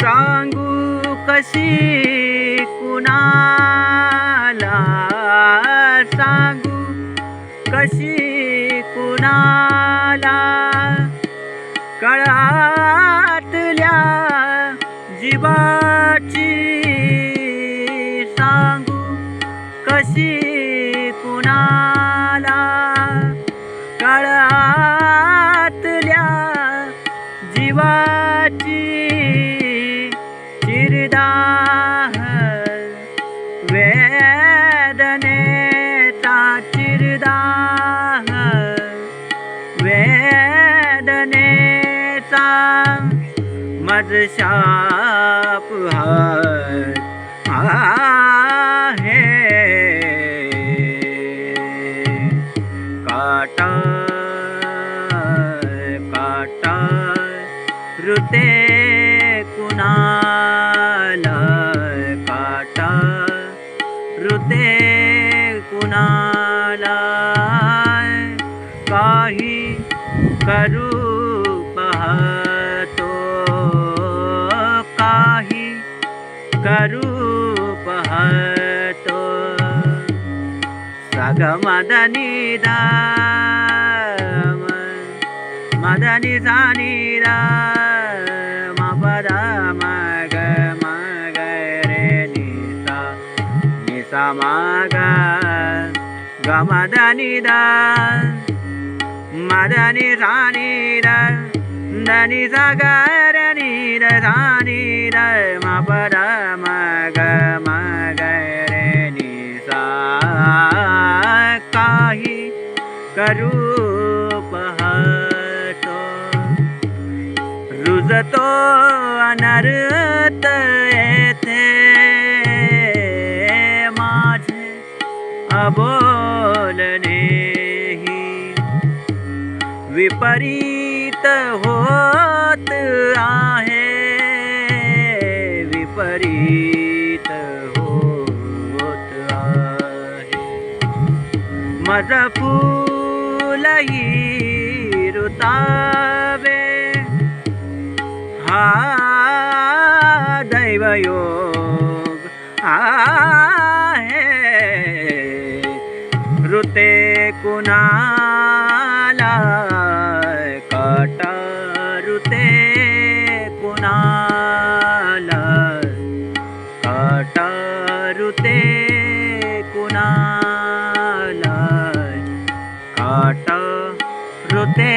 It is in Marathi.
सांगू कशी कुणाला? सांगू कशी कुणाला? कळातल्या जीवाची सांगू कशी चिरदाह वेदनेचा चिरदाह वेदनेचा मजशाप आहे. काटा काटा ऋते कुणाला कुणाला काही करू पाहतो काही करू पाहतो सग मदनी मदनी सानी समागान गमदानी दान मदनी राणी दनी सगरनी राणी मपर मग मगरनी सा काही करूप हतो रुजतो अनर्त બોલને વિપરીત હોત આહે વિપરીત હોત આહે મર ફૂલ રુતાવે હા દૈવયોગ આ ते कुणाला काटारुते कुणाला? काटारुते कुणाला? काटारुते